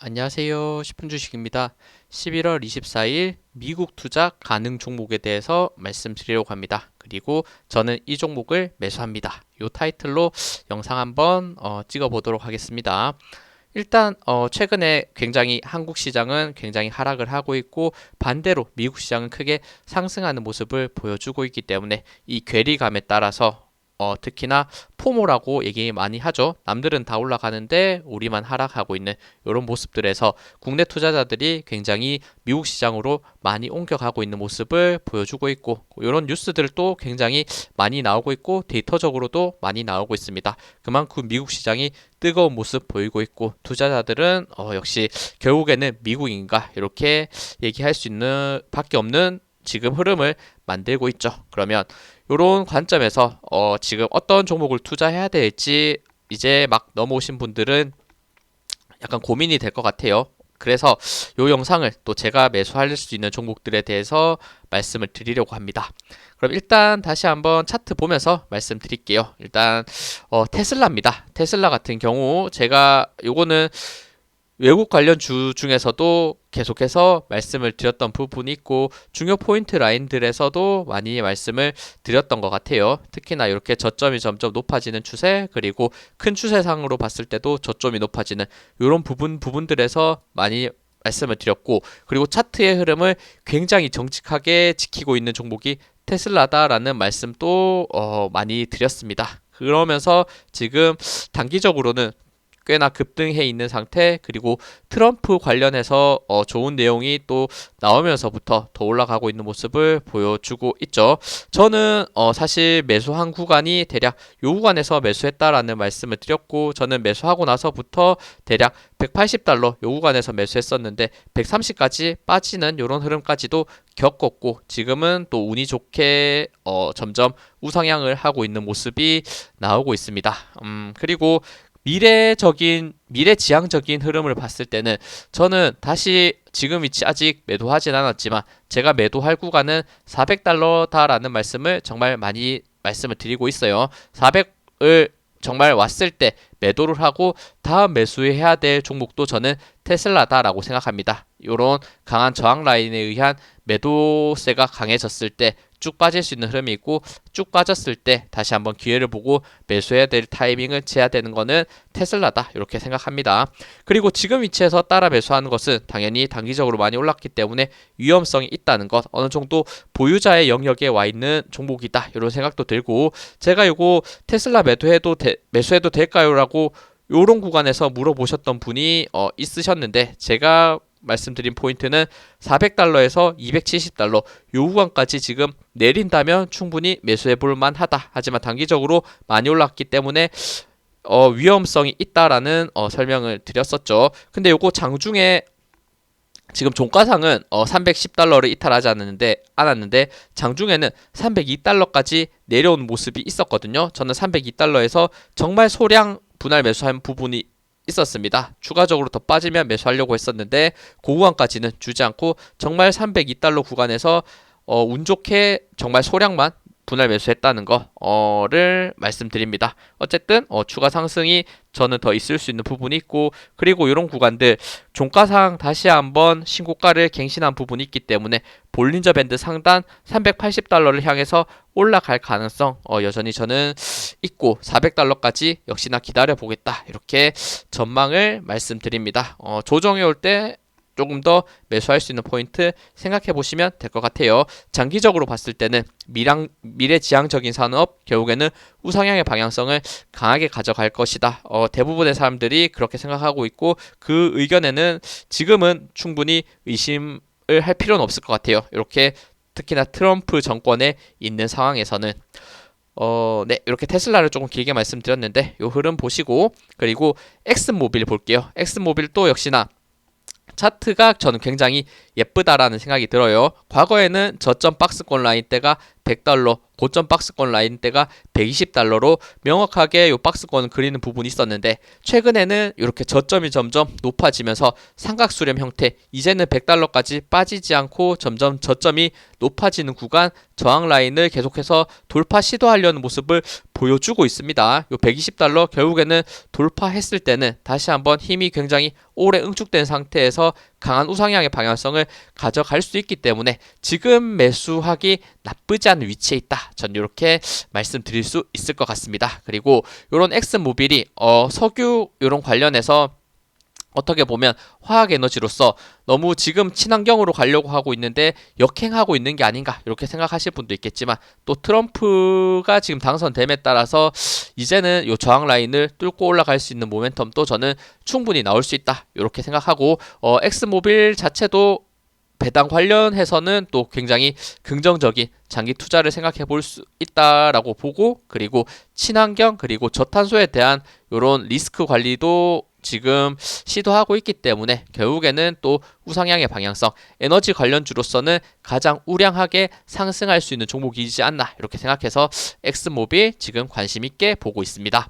안녕하세요. 10분 주식입니다. 11월 24일 미국 투자 가능 종목에 대해서 말씀드리려고 합니다. 그리고 저는 이 종목을 매수합니다. 이 타이틀로 영상 한번 어, 찍어 보도록 하겠습니다. 일단 어, 최근에 굉장히 한국 시장은 굉장히 하락을 하고 있고 반대로 미국 시장은 크게 상승하는 모습을 보여주고 있기 때문에 이 괴리감에 따라서 어, 특히나 포모라고 얘기 많이 하죠. 남들은 다 올라가는데 우리만 하락하고 있는 이런 모습들에서 국내 투자자들이 굉장히 미국 시장으로 많이 옮겨가고 있는 모습을 보여주고 있고 이런 뉴스들도 굉장히 많이 나오고 있고 데이터적으로도 많이 나오고 있습니다. 그만큼 미국 시장이 뜨거운 모습 보이고 있고 투자자들은 어, 역시 결국에는 미국인가 이렇게 얘기할 수 있는 밖에 없는 지금 흐름을 만들고 있죠. 그러면 이런 관점에서 어, 지금 어떤 종목을 투자해야 될지 이제 막 넘어오신 분들은 약간 고민이 될 것 같아요. 그래서 이 영상을 또 제가 매수할 수 있는 종목들에 대해서 말씀을 드리려고 합니다. 그럼 일단 다시 한번 차트 보면서 말씀드릴게요. 일단 어, 테슬라입니다. 테슬라 같은 경우 제가 요거는 외국 관련 주 중에서도 계속해서 말씀을 드렸던 부분이 있고 중요 포인트 라인들에서도 많이 말씀을 드렸던 것 같아요. 특히나 이렇게 저점이 점점 높아지는 추세 그리고 큰 추세상으로 봤을 때도 저점이 높아지는 이런 부분 부분들에서 많이 말씀을 드렸고 그리고 차트의 흐름을 굉장히 정직하게 지키고 있는 종목이 테슬라다라는 말씀도 어, 많이 드렸습니다. 그러면서 지금 단기적으로는 꽤나 급등해 있는 상태 그리고 트럼프 관련해서 어, 좋은 내용이 또 나오면서부터 더 올라가고 있는 모습을 보여주고 있죠. 저는 어, 사실 매수한 구간이 대략 요 구간에서 매수했다라는 말씀을 드렸고 저는 매수하고 나서부터 대략 180달러 요 구간에서 매수했었는데 130까지 빠지는 이런 흐름까지도 겪었고 지금은 또 운이 좋게 어, 점점 우상향을 하고 있는 모습이 나오고 있습니다. 음, 그리고 미래적인 미래지향적인 흐름을 봤을 때는 저는 다시 지금 위치 아직 매도하진 않았지만 제가 매도할 구간은 400달러다라는 말씀을 정말 많이 말씀을 드리고 있어요. 400을 정말 왔을 때 매도를 하고 다음 매수해야 될 종목도 저는 테슬라다라고 생각합니다. 이런 강한 저항 라인에 의한 매도세가 강해졌을 때 쭉 빠질 수 있는 흐름이 있고 쭉 빠졌을 때 다시 한번 기회를 보고 매수해야 될 타이밍을 재야 되는 거는 테슬라다 이렇게 생각합니다. 그리고 지금 위치에서 따라 매수하는 것은 당연히 단기적으로 많이 올랐기 때문에 위험성이 있다는 것 어느 정도 보유자의 영역에 와 있는 종목이다 이런 생각도 들고 제가 이거 테슬라 매도해도 되, 매수해도 될까요라고 요런 구간에서 물어보셨던 분이 어, 있으셨는데 제가 말씀드린 포인트는 400달러에서 270달러 요 구간까지 지금 내린다면 충분히 매수해 볼 만하다. 하지만 단기적으로 많이 올랐기 때문에 어, 위험성이 있다라는 어, 설명을 드렸었죠. 근데 요거 장중에 지금 종가상은 어, 310달러를 이탈하지 않았는데 않았는데 장중에는 302달러까지 내려온 모습이 있었거든요. 저는 302달러에서 정말 소량 분할 매수한 부분이 있었습니다. 추가적으로 더 빠지면 매수하려고 했었는데 그 구간까지는 주지 않고 정말 302달러 구간에서 어, 운 좋게 정말 소량만 분할 매수했다는 거를 말씀드립니다. 어쨌든 어, 추가 상승이 저는 더 있을 수 있는 부분이 있고 그리고 이런 구간들 종가상 다시 한번 신고가를 갱신한 부분이 있기 때문에 볼린저 밴드 상단 380달러를 향해서 올라갈 가능성 어, 여전히 저는 있고 400달러까지 역시나 기다려 보겠다 이렇게 전망을 말씀드립니다. 어, 조정해 올때 조금 더 매수할 수 있는 포인트 생각해 보시면 될 것 같아요. 장기적으로 봤을 때는 미랑, 미래지향적인 산업 결국에는 우상향의 방향성을 강하게 가져갈 것이다. 어, 대부분의 사람들이 그렇게 생각하고 있고 그 의견에는 지금은 충분히 의심을 할 필요는 없을 것 같아요. 이렇게 특히나 트럼프 정권에 있는 상황에서는 어, 네, 이렇게 테슬라를 조금 길게 말씀드렸는데 요 흐름 보시고 그리고 엑스모빌 볼게요. 엑스모빌도 역시나 차트가 저는 굉장히 예쁘다라는 생각이 들어요. 과거에는 저점 박스권 라인 때가 100달러, 고점 박스권 라인대가 120달러로 명확하게 요 박스권을 그리는 부분이 있었는데 최근에는 이렇게 저점이 점점 높아지면서 삼각 수렴 형태 이제는 100달러까지 빠지지 않고 점점 저점이 높아지는 구간 저항 라인을 계속해서 돌파 시도하려는 모습을 보여주고 있습니다. 요 120달러 결국에는 돌파했을 때는 다시 한번 힘이 굉장히 오래 응축된 상태에서 강한 우상향의 방향성을 가져갈 수 있기 때문에 지금 매수하기 나쁘지 않은 위치에 있다. 전 이렇게 말씀드릴 수 있을 것 같습니다. 그리고 이런 엑스모빌이 어, 석유 이런 관련해서 어떻게 보면 화학 에너지로서 너무 지금 친환경으로 가려고 하고 있는데 역행하고 있는 게 아닌가 이렇게 생각하실 분도 있겠지만 또 트럼프가 지금 당선됨에 따라서 이제는 요 저항 라인을 뚫고 올라갈 수 있는 모멘텀도 저는 충분히 나올 수 있다 이렇게 생각하고 어 엑스모빌 자체도 배당 관련해서는 또 굉장히 긍정적인 장기 투자를 생각해 볼 수 있다라고 보고 그리고 친환경 그리고 저탄소에 대한 이런 리스크 관리도 지금 시도하고 있기 때문에 결국에는 또 우상향의 방향성 에너지 관련주로서는 가장 우량하게 상승할 수 있는 종목이지 않나 이렇게 생각해서 엑스모빌 지금 관심 있게 보고 있습니다.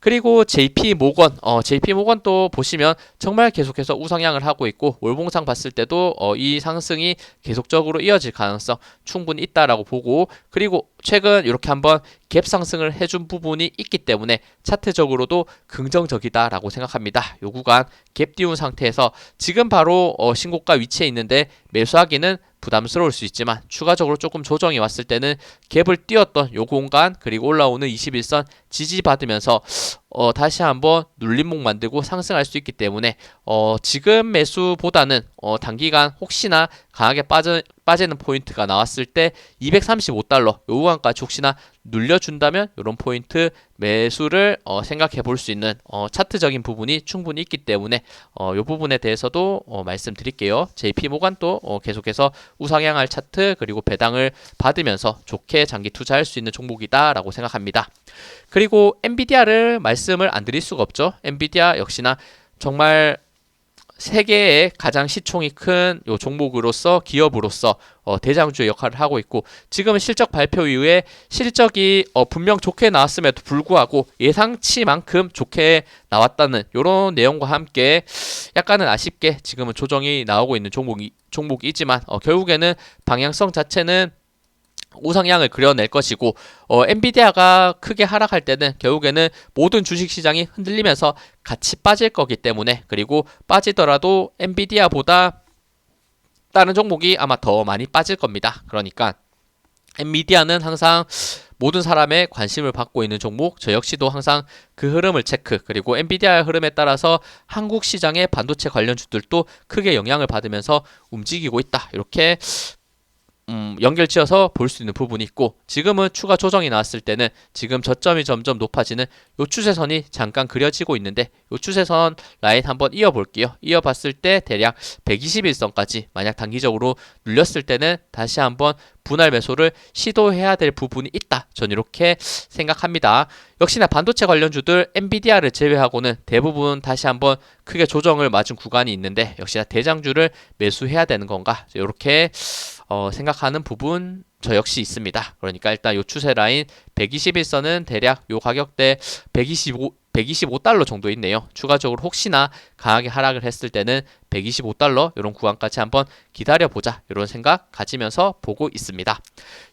그리고 JP 모건, 어, JP 모건 또 보시면 정말 계속해서 우상향을 하고 있고 월봉상 봤을 때도 어, 이 상승이 계속적으로 이어질 가능성 충분히 있다라고 보고 그리고 최근 이렇게 한번 갭 상승을 해준 부분이 있기 때문에 차트적으로도 긍정적이다라고 생각합니다. 요 구간 갭 띄운 상태에서 지금 바로 어, 신고가 위치에 있는데 매수하기는 부담스러울 수 있지만 추가적으로 조금 조정이 왔을 때는 갭을 띄웠던 요 공간 그리고 올라오는 21선 지지받으면서 어, 다시 한번 눌림목 만들고 상승할 수 있기 때문에 어, 지금 매수보다는 어, 단기간 혹시나 강하게 빠져, 빠지는 포인트가 나왔을 때 235달러 요 구간까지 혹시나 눌려준다면 이런 포인트 매수를 어, 생각해 볼 수 있는 어, 차트적인 부분이 충분히 있기 때문에 어, 이 부분에 대해서도 어, 말씀드릴게요. JP 모간도 어, 계속해서 우상향할 차트 그리고 배당을 받으면서 좋게 장기 투자할 수 있는 종목이다라고 생각합니다. 그리고 엔비디아를 말씀을 안 드릴 수가 없죠. 엔비디아 역시나 정말 세계의 가장 시총이 큰 요 종목으로서 기업으로서 어, 대장주의 역할을 하고 있고 지금 실적 발표 이후에 실적이 어, 분명 좋게 나왔음에도 불구하고 예상치만큼 좋게 나왔다는 이런 내용과 함께 약간은 아쉽게 지금은 조정이 나오고 있는 종목이 종목이지만 어, 결국에는 방향성 자체는 우상향을 그려낼 것이고 어, 엔비디아가 크게 하락할 때는 결국에는 모든 주식 시장이 흔들리면서 같이 빠질 거기 때문에 그리고 빠지더라도 엔비디아보다 다른 종목이 아마 더 많이 빠질 겁니다. 그러니까 엔비디아는 항상 모든 사람의 관심을 받고 있는 종목, 저 역시도 항상 그 흐름을 체크, 그리고 엔비디아의 흐름에 따라서 한국 시장의 반도체 관련 주들도 크게 영향을 받으면서 움직이고 있다. 이렇게 음, 연결지어서 볼 수 있는 부분이 있고 지금은 추가 조정이 나왔을 때는 지금 저점이 점점 높아지는 요 추세선이 잠깐 그려지고 있는데 요 추세선 라인 한번 이어 볼게요. 이어 봤을 때 대략 121선까지 만약 단기적으로 눌렸을 때는 다시 한번 분할 매수를 시도해야 될 부분이 있다. 전 이렇게 생각합니다. 역시나 반도체 관련주들 엔비디아를 제외하고는 대부분 다시 한번 크게 조정을 맞은 구간이 있는데 역시나 대장주를 매수해야 되는 건가? 이렇게 어, 생각하는 부분 저 역시 있습니다. 그러니까 일단 요 추세 라인 121선은 대략 요 가격대 125 125달러 정도 있네요. 추가적으로 혹시나 강하게 하락을 했을 때는 125달러 이런 구간까지 한번 기다려 보자 이런 생각 가지면서 보고 있습니다.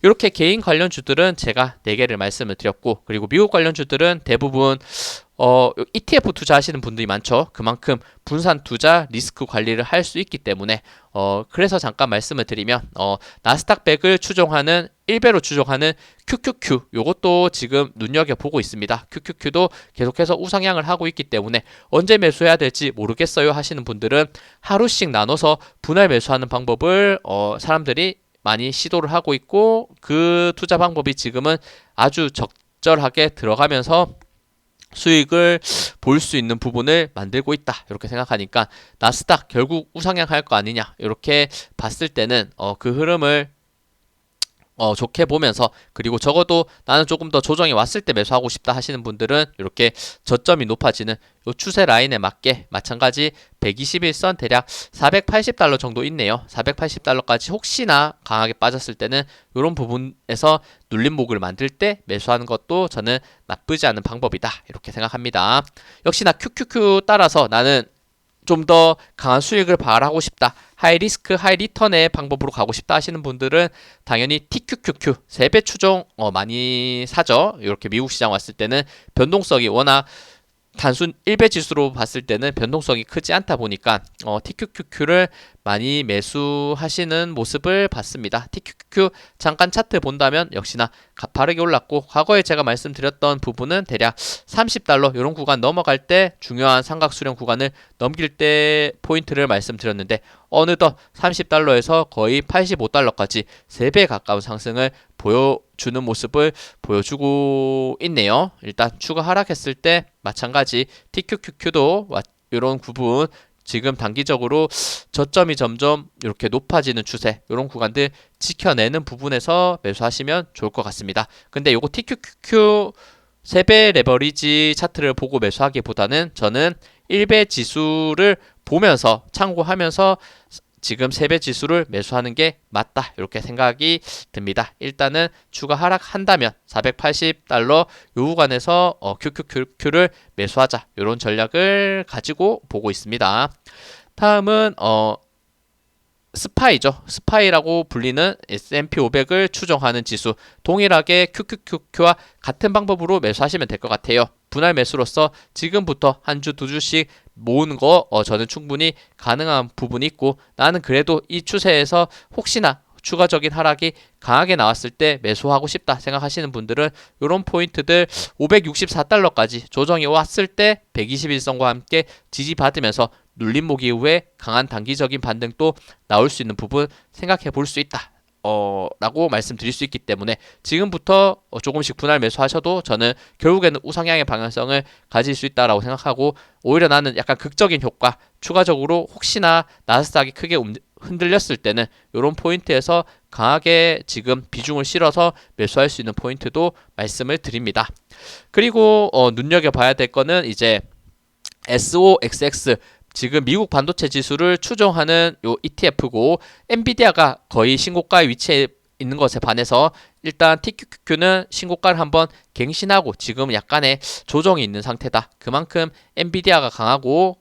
이렇게 개인 관련 주들은 제가 4개를 말씀을 드렸고 그리고 미국 관련 주들은 대부분 어, ETF 투자하시는 분들이 많죠. 그만큼 분산 투자 리스크 관리를 할 수 있기 때문에 어, 그래서 잠깐 말씀을 드리면 어, 나스닥 100을 추종하는 1배로 추종하는 QQQ 요것도 지금 눈여겨 보고 있습니다. QQQ도 계속해서 우상향을 하고 있기 때문에 언제 매수해야 될지 모르겠어요 하시는 분들은 하루씩 나눠서 분할 매수하는 방법을 어, 사람들이 많이 시도를 하고 있고 그 투자 방법이 지금은 아주 적절하게 들어가면서 수익을 볼 수 있는 부분을 만들고 있다. 이렇게 생각하니까 나스닥 결국 우상향할 거 아니냐. 이렇게 봤을 때는 어, 그 흐름을 어, 좋게 보면서 그리고 적어도 나는 조금 더 조정이 왔을 때 매수하고 싶다 하시는 분들은 이렇게 저점이 높아지는 요 추세 라인에 맞게 마찬가지 121선 대략 480달러 정도 있네요. 480달러까지 혹시나 강하게 빠졌을 때는 이런 부분에서 눌림목을 만들 때 매수하는 것도 저는 나쁘지 않은 방법이다. 이렇게 생각합니다. 역시나 QQQ 따라서 나는 좀 더 강한 수익을 발하고 싶다. 하이 리스크, 하이 리턴의 방법으로 가고 싶다 하시는 분들은 당연히 TQQQ 3배 추종 어, 많이 사죠. 이렇게 미국 시장 왔을 때는 변동성이 워낙 단순 1배 지수로 봤을 때는 변동성이 크지 않다 보니까 어, TQQQ를 많이 매수하시는 모습을 봤습니다. TQQQ 잠깐 차트 본다면 역시나 가파르게 올랐고 과거에 제가 말씀드렸던 부분은 대략 30달러 이런 구간 넘어갈 때 중요한 삼각 수렴 구간을 넘길 때 포인트를 말씀드렸는데 어느덧 30달러에서 거의 85달러까지 3배 가까운 상승을 보여주는 모습을 보여주고 있네요. 일단 추가 하락했을 때 마찬가지 TQQQ도 이런 부분 지금 단기적으로 저점이 점점 이렇게 높아지는 추세 이런 구간들 지켜내는 부분에서 매수하시면 좋을 것 같습니다. 근데 요거 TQQQ 3배 레버리지 차트를 보고 매수하기보다는 저는 1배 지수를 보면서 참고하면서 지금 3배 지수를 매수하는 게 맞다. 이렇게 생각이 듭니다. 일단은 추가 하락한다면 480달러 요 구간에서 어, QQQ를 매수하자. 이런 전략을 가지고 보고 있습니다. 다음은 어 스파이죠. 스파이라고 불리는 S&P 500을 추정하는 지수. 동일하게 QQQQ와 같은 방법으로 매수하시면 될 것 같아요. 분할 매수로서 지금부터 한 주, 두 주씩 모으는 거 어, 저는 충분히 가능한 부분이 있고 나는 그래도 이 추세에서 혹시나 추가적인 하락이 강하게 나왔을 때 매수하고 싶다 생각하시는 분들은 이런 포인트들 564달러까지 조정이 왔을 때 121선과 함께 지지받으면서 눌림목 이후에 강한 단기적인 반등도 나올 수 있는 부분 생각해 볼 수 있다. 어, 라고 말씀드릴 수 있기 때문에 지금부터 어, 조금씩 분할 매수하셔도 저는 결국에는 우상향의 방향성을 가질 수 있다라고 생각하고 오히려 나는 약간 극적인 효과 추가적으로 혹시나 나스닥이 크게 흔들렸을 때는 이런 포인트에서 강하게 지금 비중을 실어서 매수할 수 있는 포인트도 말씀을 드립니다. 그리고 어, 눈여겨봐야 될 거는 이제 SOXX 지금 미국 반도체 지수를 추종하는 요 ETF고 엔비디아가 거의 신고가의 위치에 있는 것에 반해서 일단 TQQQ는 신고가를 한번 갱신하고 지금 약간의 조정이 있는 상태다. 그만큼 엔비디아가 강하고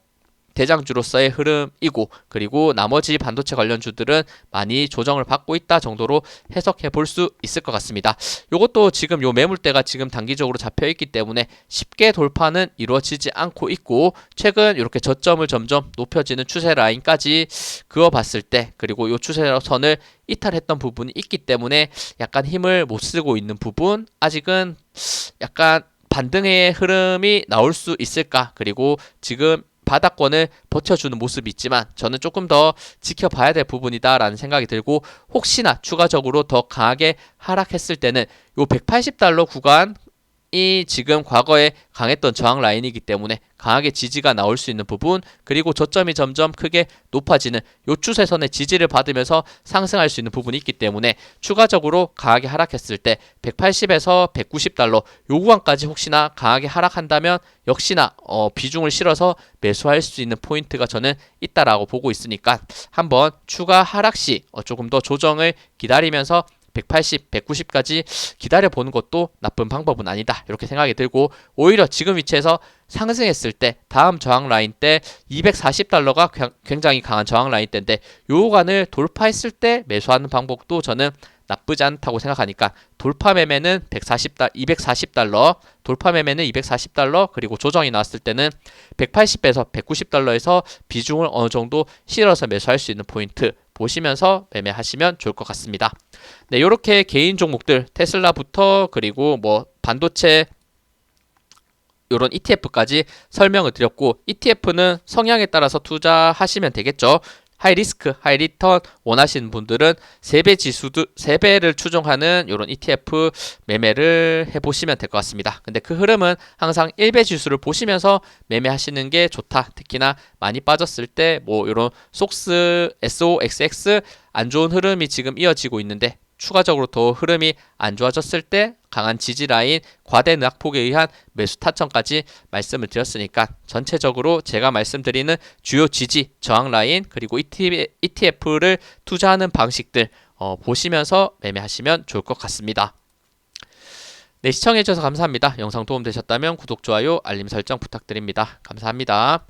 대장주로서의 흐름이고 그리고 나머지 반도체 관련 주들은 많이 조정을 받고 있다 정도로 해석해 볼 수 있을 것 같습니다. 이것도 지금 요 매물대가 지금 단기적으로 잡혀 있기 때문에 쉽게 돌파는 이루어지지 않고 있고 최근 이렇게 저점을 점점 높여지는 추세 라인까지 그어봤을 때 그리고 요 추세선을 이탈했던 부분이 있기 때문에 약간 힘을 못 쓰고 있는 부분 아직은 약간 반등의 흐름이 나올 수 있을까? 그리고 지금 바닥권을 버텨주는 모습이 있지만 저는 조금 더 지켜봐야 될 부분이다라는 생각이 들고 혹시나 추가적으로 더 강하게 하락했을 때는 요 180달러 구간 이 지금 과거에 강했던 저항 라인이기 때문에 강하게 지지가 나올 수 있는 부분 그리고 저점이 점점 크게 높아지는 요 추세선의 지지를 받으면서 상승할 수 있는 부분이 있기 때문에 추가적으로 강하게 하락했을 때 180에서 190달러 요 구간까지 혹시나 강하게 하락한다면 역시나 어, 비중을 실어서 매수할 수 있는 포인트가 저는 있다라고 보고 있으니까 한번 추가 하락 시 어, 조금 더 조정을 기다리면서 180, 190까지 기다려 보는 것도 나쁜 방법은 아니다. 이렇게 생각이 들고 오히려 지금 위치에서 상승했을 때 다음 저항 라인 때 240달러가 굉장히 강한 저항 라인 때인데 요 구간을 돌파했을 때 매수하는 방법도 저는 나쁘지 않다고 생각하니까 돌파 매매는 140달 240달러 돌파 매매는 240달러 그리고 조정이 나왔을 때는 180에서 190달러에서 비중을 어느 정도 실어서 매수할 수 있는 포인트 보시면서 매매하시면 좋을 것 같습니다. 네, 이렇게 개인 종목들 테슬라부터 그리고 뭐 반도체 이런 ETF까지 설명을 드렸고 ETF는 성향에 따라서 투자하시면 되겠죠. 하이 리스크, 하이 리턴 원하시는 분들은 3배 지수도 3배를 추종하는 이런 ETF 매매를 해 보시면 될 것 같습니다. 근데 그 흐름은 항상 1배 지수를 보시면서 매매하시는 게 좋다. 특히나 많이 빠졌을 때 뭐 이런 속스 SOXX 안 좋은 흐름이 지금 이어지고 있는데 추가적으로 더 흐름이 안 좋아졌을 때 강한 지지 라인 과대 낙폭에 의한 매수 타점까지 말씀을 드렸으니까 전체적으로 제가 말씀드리는 주요 지지 저항 라인 그리고 ETF를 투자하는 방식들 어, 보시면서 매매하시면 좋을 것 같습니다. 네, 시청해주셔서 감사합니다. 영상 도움되셨다면 구독, 좋아요, 알림 설정 부탁드립니다. 감사합니다.